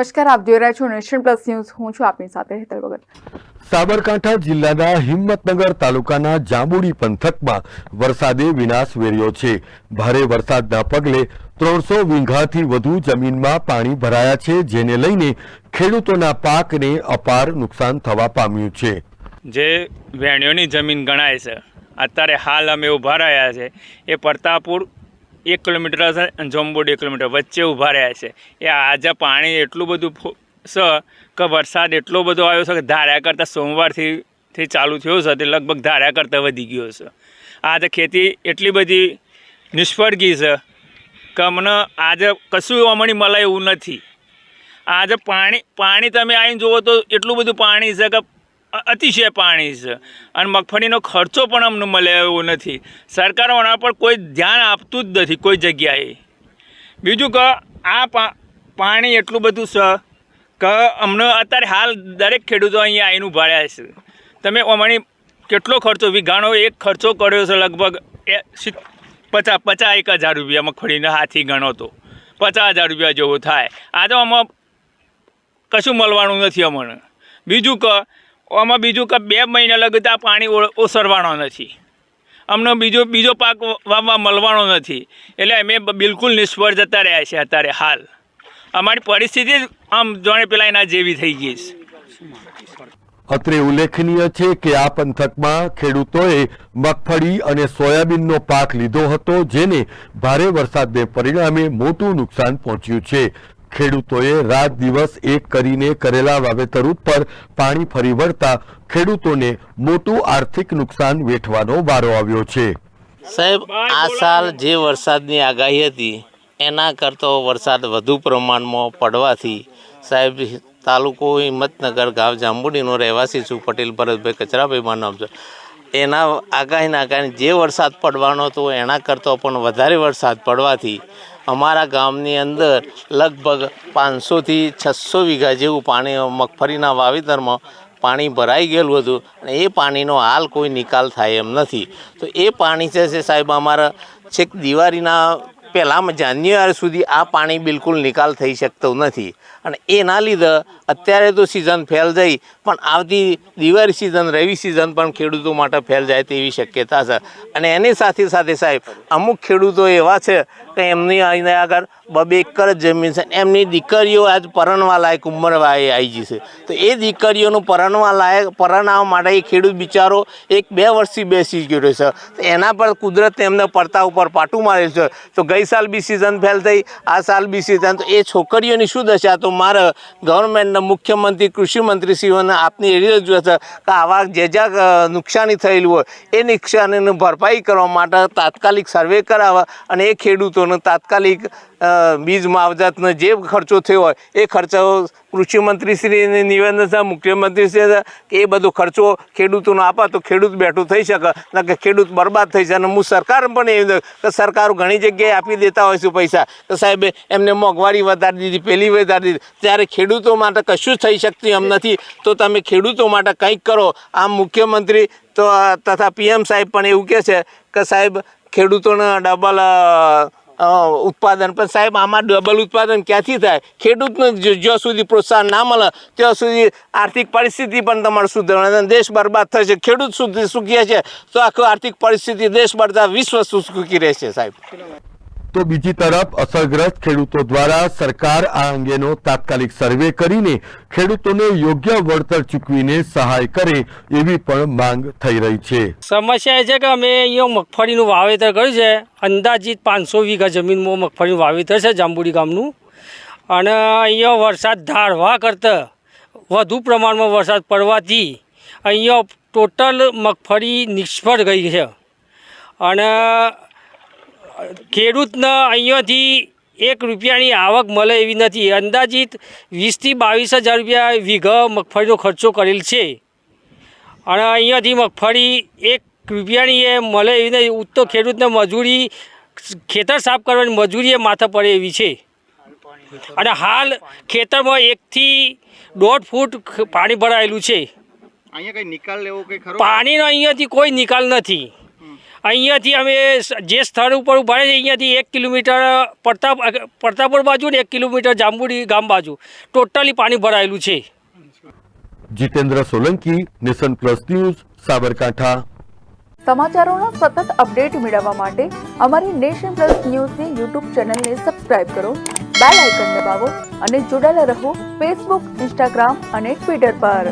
નમસ્કાર આપ જોઈ રહ્યા છો નેશન પ્લસ ન્યૂઝ. હું છું આપની સાથે હેતલ ભગત. સાબરકાંઠા જિલ્લાના હિંમતનગર તાલુકાના જાંબુડી પંથકમાં વરસાદે વિનાશ વેર્યો છે. ભારે વરસાદના પગલે ત્રણસો વીઘાથી વધુ જમીનમાં પાણી ભરાયા છે જેને લઈને ખેડૂતોના પાકને અપાર નુકસાન થવા પામ્યું છે. જે વેણ્યોની જમીન ગણાય છે અત્યારે હાલ અમે ઊભા રહ્યા છે. એ પ્રતાપપુર એક કિલોમીટર હશે અને જોંબોડ એક કિલોમીટર વચ્ચે ઊભા રહ્યા છે. એ આજે પાણી એટલું બધું છે કે વરસાદ એટલો બધો આવ્યો છે કે ધાર્યા કરતાં સોમવારથી થી ચાલુ થયો છે તે લગભગ ધાર્યા કરતાં વધી ગયો છે. આજે ખેતી એટલી બધી નિષ્ફળ ગઈ છે કે અમને આજે કશું અમણી મળે એવું નથી. આજે પાણી પાણી તમે આવીને જુઓ તો એટલું બધું પાણી છે કે અતિશય પાણી છે. અને મગફળીનો ખર્ચો પણ અમને મળે એવો નથી. સરકાર આના પર કોઈ ધ્યાન આપતું જ નથી કોઈ જગ્યાએ. બીજું કે આ પાણી એટલું બધું છે કે અમને અત્યારે હાલ દરેક ખેડૂતો અહીંયા આવીને ભાડ્યા છે. તમે અમારી કેટલો ખર્ચો, વીઘાનો એક ખર્ચો કર્યો છે લગભગ એ પચાસ પચાસ એક હજાર રૂપિયા મગફળીના હાથી ગણો તો. પચાસ હજાર રૂપિયા જેવો થાય. આ તો આમાં કશું મળવાનું નથી અમને. બીજું કે આમાં બીજું કે બે મહિના લગતા પાણી ઓસરવાનો નથી. અમને બીજો બીજો પાક વાવવા મળવાનો નથી. એટલે અમે બિલકુલ નિષ્ફળ જતા રહ્યા છે અત્યારે હાલ. અમારી પરિસ્થિતિ આમ જાણે પેલા એના જેવી થઈ ગઈ છે. અત્રે ઉલ્લેખનીય છે કે આ પંથકમાં ખેડૂતોએ મગફળી અને સોયાબીનનો પાક લીધો હતો, જેને ભારે વરસાદને પરિણામે મોટું નુકસાન પહોંચ્યું છે. ખેડૂતોએ રાત દિવસ એક કરીને કરેલા વાવેતર ઉપર પાણી ફરી વળતા ખેડૂતોને મોટું આર્થિક નુકસાન વેઠવાનો વારો આવ્યો છે. સાહેબ, આ સાલ જે વરસાદની આગાહી હતી, એના કરતો વરસાદ વધુ પ્રમાણમાં પડવાથી સાહેબ, તાલુકો હિંમતનગર ગામ જાંબુડીનો રહેવાસી છું, પટેલ ભરતભાઈ કચરાભાઈ મારું નામ એના આગાહીના કારણે જે વરસાદ પડવાનો હતો, એના કરતો પણ વધારે વરસાદ પડવાથી અમારા ગામની અંદર લગભગ પાંચસોથી છસો વીઘા જેવું પાણી મગફળીના વાવેતરમાં પાણી ભરાઈ ગયેલું હતું અને એ પાણીનો હાલ કોઈ નિકાલ થાય એમ નથી. તો એ પાણી છે સાહેબ અમારા છેક દિવાળીના પહેલાં જાન્યુઆરી સુધી આ પાણી બિલકુલ નિકાલ થઈ શકતો નથી. અને એના લીધે અત્યારે તો સિઝન ફેલ જઈ પણ આવતી દિવાળી સિઝન રવિ સિઝન પણ ખેડૂતો માટે ફેલ જાય તેવી શક્યતા છે. અને એની સાથે સાથે સાહેબ, અમુક ખેડૂતો એવા છે કે એમની અહીં આગળ બબે એકર જ જમીન છે, એમની દીકરીઓ આજ પરણવા લાયક ઉંમર વાએ આવી જશે તો એ દીકરીઓનું પરણવા લાયક પરણાવવા માટે એ ખેડૂત બિચારો એક બે વર્ષથી બેસી ગયો છે. તો એના પર કુદરત એમને પડતા ઉપર પાટું મારેલ છે. તો ગઈ સાલ બી સિઝન ફેલ થઈ, આ સાલ બી સિઝન તો એ છોકરીઓની શું દશા? તો મારે ગવર્મેન્ટના મુખ્યમંત્રી કૃષિમંત્રી શ્રીઓને આપની એવી રજૂઆત છે કે આવા જે જ્યાં નુકસાની થયેલું હોય, એ નુકસાનીની ભરપાઈ કરવા માટે તાત્કાલિક સર્વે કરાવવા અને એ ખેડૂતોને તાત્કાલિક બીજ માવજાતનો જે ખર્ચો થયો હોય, એ ખર્ચો કૃષિમંત્રીશ્રીને નિવેદન છે મુખ્યમંત્રીશ્રી કે એ બધો ખર્ચો ખેડૂતોનો આપે તો ખેડૂત બેઠું થઈ શકે, ન કે ખેડૂત બરબાદ થઈ જાય. અને હું સરકાર પણ એવી કે સરકારો ઘણી જગ્યાએ આપી દેતા હોય છે પૈસા. કે સાહેબ, એમને મોંઘવારી વધારી દીધી, પેલી વધારી દીધી. ત્યારે ખેડૂતો માટે કશું થઈ શકતું એમ નથી. તો તમે ખેડૂતો માટે કંઈક કરો. આમ મુખ્યમંત્રી તો, તથા પીએમ સાહેબ પણ એવું કહે છે, કે સાહેબ, ખેડૂતોને ડબલ ઉત્પાદન. પણ સાહેબ, આમાં ડબલ ઉત્પાદન ક્યાંથી થાય? ખેડૂતને જ્યાં સુધી પ્રોત્સાહન ના મળે, ત્યાં સુધી આર્થિક પરિસ્થિતિ પણ તમારે સુધરવાની અને દેશ બરબાદ થશે ખેડૂત સુધી સુખી છે, તો આખું આર્થિક પરિસ્થિતિ દેશ બરતા વિશ્વ સુખી રહેશે સાહેબ. તો બીજી તરફ અસરગ્રસ્ત ખેડૂતો દ્વારા સરકાર આ અંગેનો તાત્કાલિક સર્વે કરીને ખેડૂતોને યોગ્ય વળતર ચૂકવીને સહાય કરે એવી પણ માંગ થઈ રહી છે. સમસ્યા એ છે કે અમે અહીંયા મગફળીનું વાવેતર કર્યું છે. અંદાજિત પાંચસો વીઘા જમીનમાં મગફળીનું વાવેતર છે જાંબુડી ગામનું. અને અહીંયા વરસાદ ધારવા કરતાં વધુ પ્રમાણમાં વરસાદ પડવાથી અહીંયા ટોટલ મગફળી નિષ્ફળ ગઈ છે. અને ખેડૂતને અહીંયાથી એક રૂપિયાની આવક મળે એવી નથી. અંદાજિત વીસથી બાવીસ હજાર રૂપિયા વીઘા મગફળીનો ખર્ચો કરેલ છે. અને અહીંયાથી મગફળી એક રૂપિયાની એ મળે એવી નથી. ઉત્તો ખેડૂતને મજૂરી ખેતર સાફ કરવાની મજૂરી એ માથે પડે એવી છે. અને હાલ ખેતરમાં એકથી દોઢ ફૂટ પાણી ભરાયેલું છે. અહીંયા કઈ નિકાલ લેવો કઈ પાણીનો અહીંયાથી કોઈ નિકાલ નથી. અહીંયાથી અમે જે સ્થળ ઉપર ઊભા છે અહીંયાથી એક કિલોમીટર પડતા પડતાપુર બાજુ ને એક કિલોમીટર જાંબુડી ગામ બાજુ. ટોટલી પાણી ભરાયેલું છે. Jitendra Solanki nation plus news Sabarkantha. સમાચારોના સતત અપડેટ મેળવવા માટે અમારી નેશન પ્લસ ન્યૂઝની યુટ્યુબ ચેનલને સબસ્ક્રાઇબ કરો બેલ આઇકન દબાવો અને જોડાયેલા રહો ફેસબુક ઇન્સ્ટાગ્રામ અને ટ્વિટર પર.